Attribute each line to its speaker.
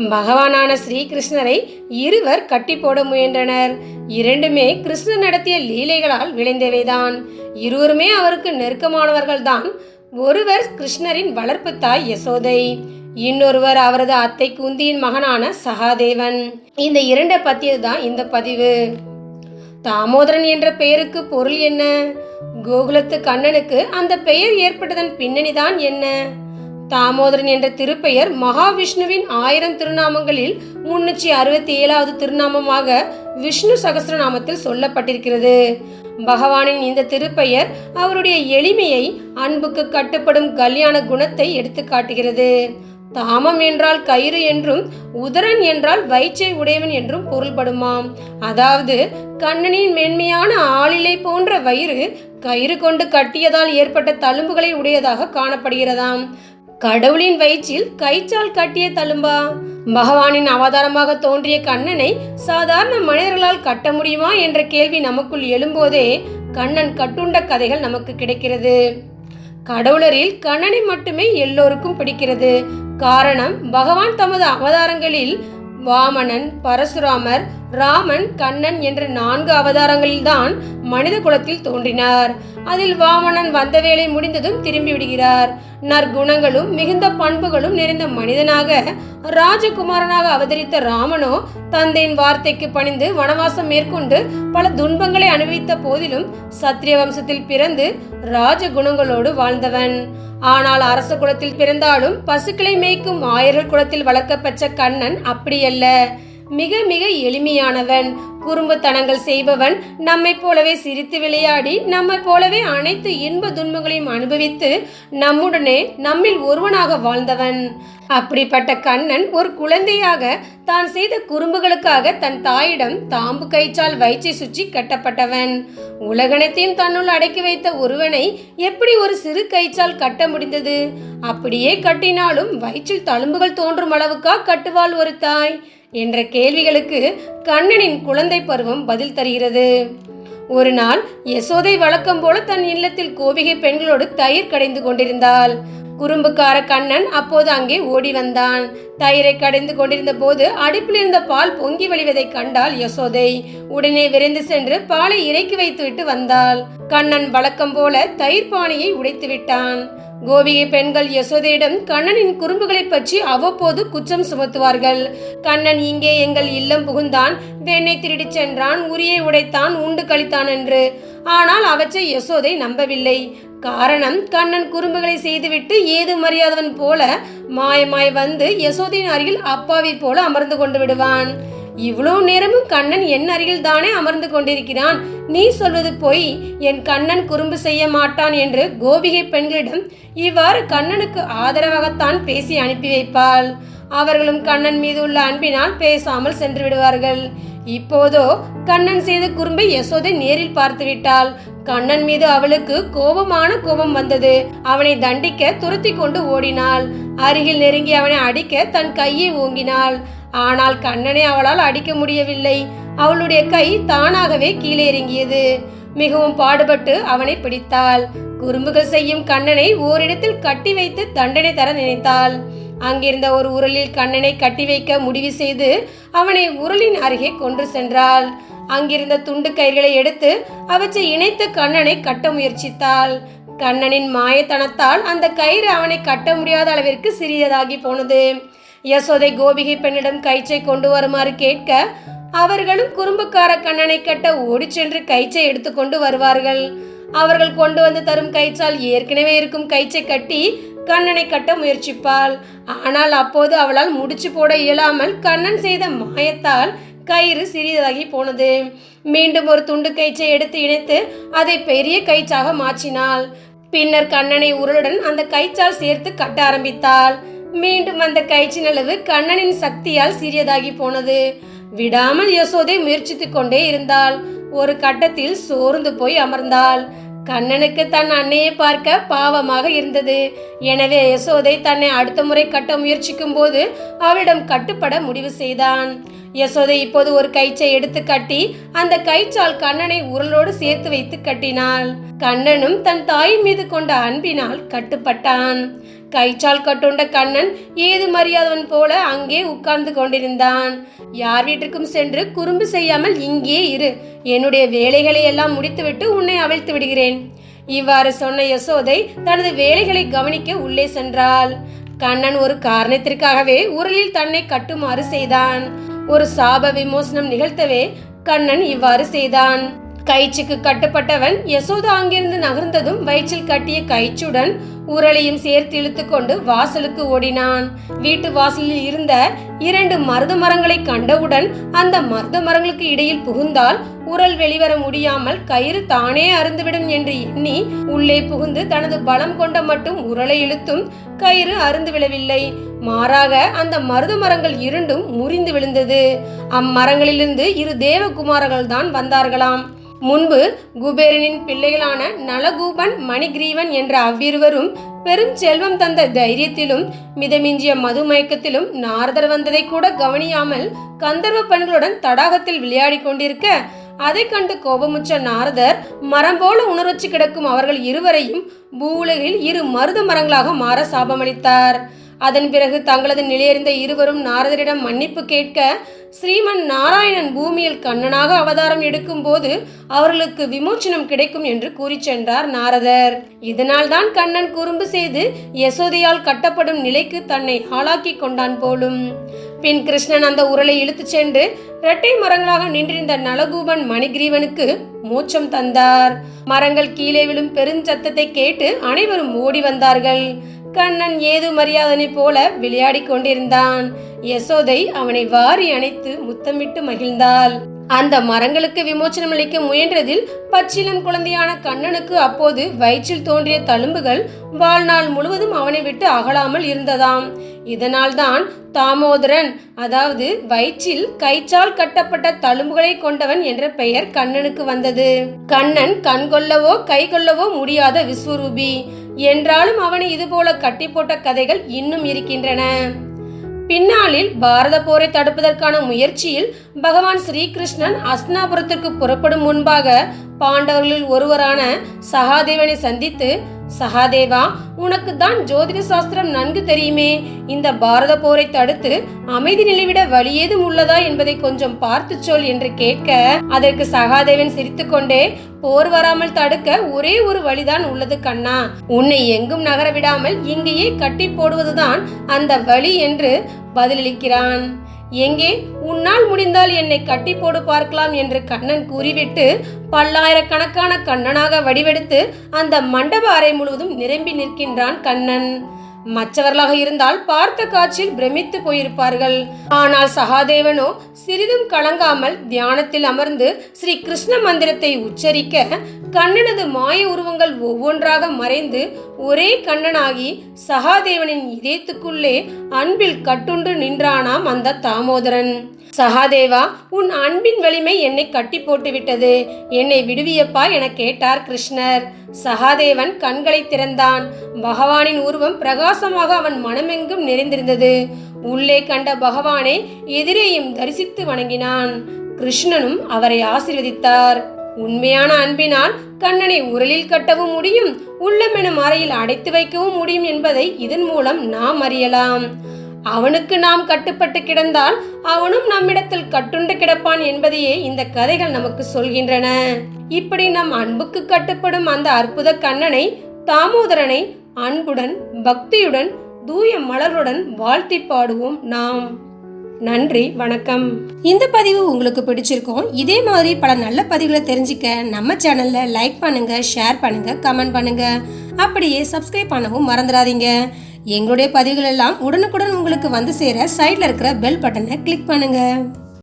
Speaker 1: பகவானான ஸ்ரீகிருஷ்ணரை இருவர் கட்டி போட முயன்றனர். இரண்டுமே கிருஷ்ணர் நடத்திய லீலைகளால் விளைந்தவைதான். இருவருமே அவருக்கு நெருக்கமானவர்கள்தான். ஒருவர் கிருஷ்ணரின் வளர்ப்பு தாய் யசோதை. இன்னொருவர் அவரது அத்தை குந்தியின் மகனான சகாதேவன். இந்த இரண்டை பத்தியது தான் இந்த பதிவு. தாமோதரன் என்ற பெயருக்கு பொருள் என்ன? கோகுலத்து கண்ணனுக்கு அந்த பெயர் ஏற்பட்டதன் பின்னணிதான் என்ன? தாமோதரன் என்ற திருப்பெயர் மகாவிஷ்ணுவின் ஆயிரம் திருநாமங்களில் முன்னூற்றி அறுபத்தி ஏழாவது திருநாமமாக விஷ்ணு சகசிரநாமத்தில் சொல்லப்பட்டிருக்கிறது. பகவானின் இந்த திருப்பெயர் அவருடைய எளிமையை அன்புக்கு கட்டுப்படும் கல்யாண குணத்தை எடுத்து காட்டுகிறது தாமம் என்றால் கயிறு என்றும் உதரன் என்றால் வயிற்றை உடையவன் என்றும் பொருள்படுமாம். அதாவது கண்ணனின் மென்மையான ஆளிலை போன்ற வயிறு கயிறு கொண்டு கட்டியதால் ஏற்பட்ட தழும்புகளை உடையதாக காணப்படுகிறதாம். கடவுளின் வயிற்றில் கைச்சால் கட்டிய தழும்பா. பகவானின் அவதாரமாக தோன்றிய கண்ணனை சாதாரண மனிதர்களால் கட்ட முடியுமா என்ற கேள்வி நமக்குள் எழும்போதே கண்ணன் கட்டுண்ட கதைகள் நமக்கு கிடைக்கிறது. கடவுளரில் கண்ணனை மட்டுமே எல்லோருக்கும் பிடிக்கிறது. காரணம் பகவான் தமது அவதாரங்களில் வாமனன் பரசுராமர் ராமன் கண்ணன் என்ற நான்கு அவதாரங்களில்தான் மனித குலத்தில் தோன்றினார். அதில் வாமனன் வந்த வேலை முடிந்ததும் திரும்பி விடுகிறார். நற்குணங்களும் மிகுந்த பண்புகளும் நிறைந்த மனிதனாக ராஜகுமாரனாக அவதரித்த ராமனோ தந்தையின் வார்த்தைக்கு பணிந்து வனவாசம் மேற்கொண்டு பல துன்பங்களை அனுபவித்த போதிலும் சத்திரிய வம்சத்தில் பிறந்து ராஜகுணங்களோடு வாழ்ந்தவன். ஆனால் அரச குலத்தில் பிறந்தாலும் பசுக்களை மேய்க்கும் ஆயர்கள் குலத்தில் வளர்க்கப்பெற்ற கண்ணன் அப்படியல்ல. மிக மிக எளிமையானவன். குறும்புத்தனங்கள் செய்பவன் நம்மை போலவே சிரித்து விளையாடி நம்மை போலவே அனைத்து இன்ப துன்பங்களையும் அனுபவித்து நம்முடனே நம்மில் ஒருவனாக வாழ்ந்தவன். அப்படிப்பட்ட கண்ணன் ஒரு குழந்தையாக தான் செய்த குறும்புகளுக்காக தன் தாயிடம் தாம்பு கைச்சால் வயிற்றை சுற்றி கட்டப்பட்டவன். உலகனத்தையும் தன்னுள் அடக்கி வைத்த ஒருவனை எப்படி ஒரு சிறு கைச்சால் கட்ட முடிந்தது? அப்படியே கட்டினாலும் வயிற்றில் தழும்புகள் தோன்றும் அளவுக்கா கட்டுவாள் ஒரு தாய். என்ற கேள்விகளுக்கு கண்ணனின் குழந்தை பருவம் பதில் தருகிறது. ஒரு நாள் யசோதை வழக்கம் போல தன் இல்லத்தில் கோபிகை பெண்களோடு தயிர் கடைந்து கொண்டிருந்தாள். குறும்புக்கார கண்ணன் அப்போது அங்கே ஓடி வந்தான். தயிரை கடைந்து கொண்டிருந்த போது அடுப்பில் இருந்த பால் பொங்கி வழிவதை கண்டால் யசோதை. உடனே விரைந்து சென்று பாலை இறக்கி வைத்துவிட்டு வந்தாள். கண்ணன் வழக்கம் போல தயிர் பானையை உடைத்து விட்டான். கோபிகை பெண்கள் யசோதையிடம் கண்ணனின் குறும்புகளை பற்றி அவ்வப்போது குற்றம் சுமத்துவார்கள். கண்ணன் இங்கே எங்கள் இல்லம் புகுந்தான். வெண்ணை திருடிச் சென்றான். உரியை உடைத்தான். உண்டு கழித்தான் என்று. ஆனால் அவற்றை யசோதை நம்பவில்லை. காரணம் கண்ணன் குறும்புகளை செய்துவிட்டு ஏது மரியாதவன் போல மாயமாய் வந்து யசோதையின் அருகில் அப்பாவி போல அமர்ந்து கொண்டு விடுவான். இவ்வளவு நேரமும் கண்ணன் என் அருகில் தானே அமர்ந்து கொண்டிருக்கிறான். நீ சொல்வது பொய். என் கண்ணன் குறும்பு செய்ய மாட்டான் என்று கோபிகை பெண்களிடம் இவ்வாறு கண்ணனுக்கு ஆதரவாகத்தான் பேசி அனுப்பி வைப்பாள். அவர்களும் கண்ணன் மீது உள்ள அன்பினால் பேசாமல் சென்று விடுவார்கள். இப்போதோ கண்ணன் செய்த குறும்பை யசோதை நேரில் பார்த்து விட்டாள். கண்ணன் மீது அவளுக்கு கோபமான கோபம் வந்தது. அவனை தண்டிக்க துரத்தி கொண்டு ஓடினாள். அருகில் நெருங்கி அவனை அடிக்க தன் கையை ஓங்கினாள். ஆனால் கண்ணனை அவளால் அடிக்க முடியவில்லை. அவளுடைய கை தானாகவே கீழே இறங்கியது. மிகவும் பாடுபட்டு அவனை பிடித்தாள். குறும்புகள் செய்யும் கண்ணனை ஓரிடத்தில் கட்டி வைத்து தண்டனை தர நினைத்தாள். அங்கிருந்த ஒரு உரலில் கண்ணனை கட்டி வைக்க முடிவு செய்து அவனை உரலின் அருகே கொண்டு சென்றாள். அங்கிருந்த துண்டு கயிர்களை எடுத்து அவற்றை இணைத்து கண்ணனை கட்ட முயற்சித்தாள். கண்ணனின் மாயத்தனத்தால் அந்த கயிறு அவனை கட்ட முடியாத அளவிற்கு சிறியதாகி போனது. யசோதை கோபிகை பெண்ணிடம் கயிற்றை கொண்டு வருமாறு கேட்க அவர்களும் குறும்புக்கார கண்ணனை கட்ட ஓடி சென்று கயிற்றை எடுத்துக்கொண்டு வருவார்கள். அவர்கள் கொண்டு வந்து தரும் கயிற்றால் ஏற்கனவே இருக்கும் கயிற்றை கட்டி கண்ணனை கட்ட முயற்சிப்பாள். ஆனால் அப்போது அவளால் முடிச்சு போட இயலாமல் கண்ணன் செய்த மாயத்தால் கயிறு சிறியதாகி போனது. மீண்டும் ஒரு துண்டு கயிற்றை எடுத்து இணைத்து அதை பெரிய கயிற்றாக மாற்றினாள். பின்னர் கண்ணனை உருளுடன் அந்த கயிற்றால் சேர்த்து கட்ட ஆரம்பித்தாள். மீண்டும் அந்த கயிற்சின் அளவு கண்ணனின் சக்தியால் சிறியதாகி போனது. விடாமல் யசோதை முயற்சித்துக் கொண்டே இருந்தாள். ஒரு கட்டத்தில் சோர்ந்து போய் அமர்ந்தாள். கண்ணனுக்கு தன் அன்னையை பார்க்க பாவமாக இருந்தது. எனவே யசோதை தன்னை அடுத்த முறை கட்ட முயற்சிக்கும் போது அவளிடம் கட்டுப்பட முடிவு செய்தான். யசோதை இப்போது ஒரு கயிற்றை எடுத்து கட்டி அந்த கயிற்றால் கண்ணனை உரலோடு சேர்த்து வைத்து கட்டினாள். கண்ணனும் தன் தாயின் மீது கொண்ட அன்பினால் கட்டுப்பட்டான். கைச்சால் கட்டுண்ட கண்ணன் ஏது மரியாதவன் போல அங்கே உட்கார்ந்து கொண்டிருந்தான். யார் வீட்டிற்கும் சென்று குறும்பு செய்யாமல் இங்கே இரு என்னுடைய வேலைகளை எல்லாம் முடித்துவிட்டு உன்னை அவிழ்த்து விடுகிறேன். இவ்வாறு சொன்ன யசோதை தனது வேலைகளை கவனிக்க உள்ளே சென்றாள். கண்ணன் ஒரு காரணத்திற்காகவே உரலில் தன்னை கட்டுமாறு செய்தான். ஒரு சாப விமோசனம் நிகழ்த்தவே கண்ணன் இவ்வாறு செய்தான். கயிற்றுக்கு கட்டுப்பட்டவன் யசோதா அங்கிருந்து நகர்ந்ததும் வயிற்றில் கட்டிய கயிற்றுடன் உரலையும் சேர்த்து இழுத்துக்கொண்டு வாசலுக்கு ஓடினான். வீட்டு வாசலில் இருந்த இரண்டு மருத மரங்களை கண்டவுடன் அந்த மருத மரங்களுக்கு இடையில் புகுந்தால் குரல் வெளிவர முடியாமல் கயிறு தானே அருந்துவிடும் என்று எண்ணி உள்ளே புகுந்து தனது பலம் கொண்ட மட்டும் உரலை இழுத்தும் கயிறு அருந்து விழவில்லை. மாறாக அந்த மருத மரங்கள் இருண்டும் முறிந்து விழுந்தது. அம்மரங்களிலிருந்து இரு தேவகுமாரர்கள் தான் வந்தார்களாம். முன்பு குபேரனின் பிள்ளைகளான நலகூபன் மணிகிரீவன் என்ற அவ்விருவரும் பெரும் செல்வம் தந்த தைரியத்திலும் மிதமிஞ்சிய மது மயக்கத்திலும் நாரதர் வந்ததை கூட கவனியாமல் கந்தர்வ பெண்களுடன் தடாகத்தில் விளையாடிக் கொண்டிருக்க அதை கண்டு கோபமுற்ற நாரதர் மரம் போல உணர்வச்சு கிடக்கும் அவர்கள் இருவரையும் பூவுலகில் இரு மருத மரங்களாக மாற சாபமளித்தார். அதன் பிறகு தங்களது நிலையறிந்த இருவரும் நாரதரிடம் மன்னிப்பு கேட்க ஸ்ரீமன் நாராயணன் பூமியில் கண்ணனாக அவதாரம் எடுக்கும் போது அவர்களுக்கு விமோச்சனம் கிடைக்கும் என்று கூறி சென்றார் நாரதர். இதனால் தான் கண்ணன் குறும்பு செய்து யசோதையால் கட்டப்படும் நிலைக்கு தன்னை ஆளாக்கி கொண்டான் போலும். பின் கிருஷ்ணன் அந்த உரலை இழுத்துச் சென்று இரட்டை மரங்களாக நின்றிருந்த நலகூபன் மணிகிரீவனுக்கு மோட்சம் தந்தார். மரங்கள் கீழே விழும் பெருஞ்சத்தத்தை கேட்டு அனைவரும் ஓடி வந்தார்கள். கண்ணன் ஏது மரியாதனை போல விளையாடிக் கொண்டிருந்தான். யசோதை அவனை வாரி அணைத்து முத்தமிட்டு மகிழ்ந்தாள். அந்த மரங்களுக்கு விமோச்சனம் அளிக்க முயன்றதில் பச்சிலம் குழந்தையான கண்ணனுக்கு அப்போது வயிற்றில் தோன்றிய தழும்புகள் வாழ்நாள் முழுவதும் அவனை விட்டு அகலாமல் இருந்ததாம். இதனால்தான் தாமோதரன் அதாவது வயிற்றில் கைச்சால் கட்டப்பட்ட தழும்புகளை கொண்டவன் என்ற பெயர் கண்ணனுக்கு வந்தது. கண்ணன் கண் கொள்ளவோ கை கொள்ளவோ முடியாத விஸ்வரூபி. என்றாலும் அவனை இதுபோல கட்டி போட்ட கதைகள் இன்னும் இருக்கின்றன. பின்னாளில் பாரத போரை தடுப்பதற்கான முயற்சியில் பகவான் ஸ்ரீகிருஷ்ணன் அஸ்னாபுரத்திற்கு புறப்படும் முன்பாக பாண்டவர்களில் ஒருவரான சகாதேவனை சந்தித்து சகாதேவா உனக்கு தான் ஜோதிட சாஸ்திரம் நன்கு தெரியுமே. இந்த பாரத போரை தடுத்து அமைதி நிலைவிட வழி ஏதும் உள்ளதா என்பதை கொஞ்சம் பார்த்து சொல் என்று கேட்க அதற்கு சகாதேவன் சிரித்துக்கொண்டே போர் வராமல் தடுக்க ஒரே ஒரு வழிதான் உள்ளது கண்ணா. உன்னை எங்கும் நகர விடாமல் இங்கேயே கட்டி போடுவதுதான் அந்த வழி என்று பதிலளிக்கிறான். எங்கே? உன்னால் முடிந்தால் என்னை கட்டி போடு பார்க்கலாம் என்று கண்ணன் கூறிவிட்டு பல்லாயிரக்கணக்கான கண்ணனாக வடிவெடுத்து அந்த மண்டப அறை முழுவதும் நிரம்பி நிற்கின்றான் கண்ணன். மற்றவர்களாக இருந்தால் பார்த்த காட்சியில் பிரமித்து போயிருப்பார்கள். ஆனால் சகாதேவனோ சிறிதும் கலங்காமல் தியானத்தில் அமர்ந்து ஸ்ரீ கிருஷ்ண மந்திரத்தை உச்சரிக்க கண்ணனது மாய உருவங்கள் ஒவ்வொன்றாக மறைந்து ஒரே கண்ணனாகி சகாதேவனின் இதயத்துக்குள்ளே அன்பில் கட்டுண்டு நின்றானாம் அந்த தாமோதரன். சகாதேவா உன் அன்பின் வலிமை என்னை கட்டி போட்டு விட்டது என்னை விடுவியப்பா என கேட்டார் கிருஷ்ணர். சகாதேவன் கண்களை திறந்தான். பகவானின் உருவம் பிரகாசமாக அவன் மனமெங்கும் நிறைந்திருந்தது. உள்ளே கண்ட பகவானை எதிரேயும் தரிசித்து வணங்கினான். கிருஷ்ணனும் அவரை ஆசீர்வதித்தார். உண்மையான அன்பினால் கண்ணனை உரலில் கட்டவும் முடியும் உள்ளமெனும் அறையில் அடைத்து வைக்கவும் முடியும் என்பதை இதன் மூலம் நாம் அறியலாம். அவனுக்கு நாம் கட்டுப்பட்டு கிடந்தால் அவனும் நம்மிடத்தில் கட்டுண்டு கிடப்பான் என்பதையே இந்த கதைகள் நமக்கு சொல்கின்றன. இப்படி நம் அன்புக்கு கட்டுப்படும் அந்த அற்புத கண்ணனை தாமோதரனை அன்புடன் பக்தியுடன் தூய மலருடன் வாழ்த்தி பாடுவோம் நாம். நன்றி வணக்கம். இந்த பதிவு உங்களுக்கு பிடிச்சிருக்கும் இதே மாதிரி பல நல்ல பதிவுகளை தெரிஞ்சுக்க நம்ம சேனல்ல லைக் பண்ணுங்க ஷேர் பண்ணுங்க கமெண்ட் பண்ணுங்க. அப்படியே சப்ஸ்கிரைப் பண்ணவும் மறந்துடாதீங்க. எங்களுடைய பதிவுகள் எல்லாம் உடனுக்குடன் உங்களுக்கு வந்து சேர சைடில் இருக்கிற பெல் பட்டனை கிளிக் பண்ணுங்கள்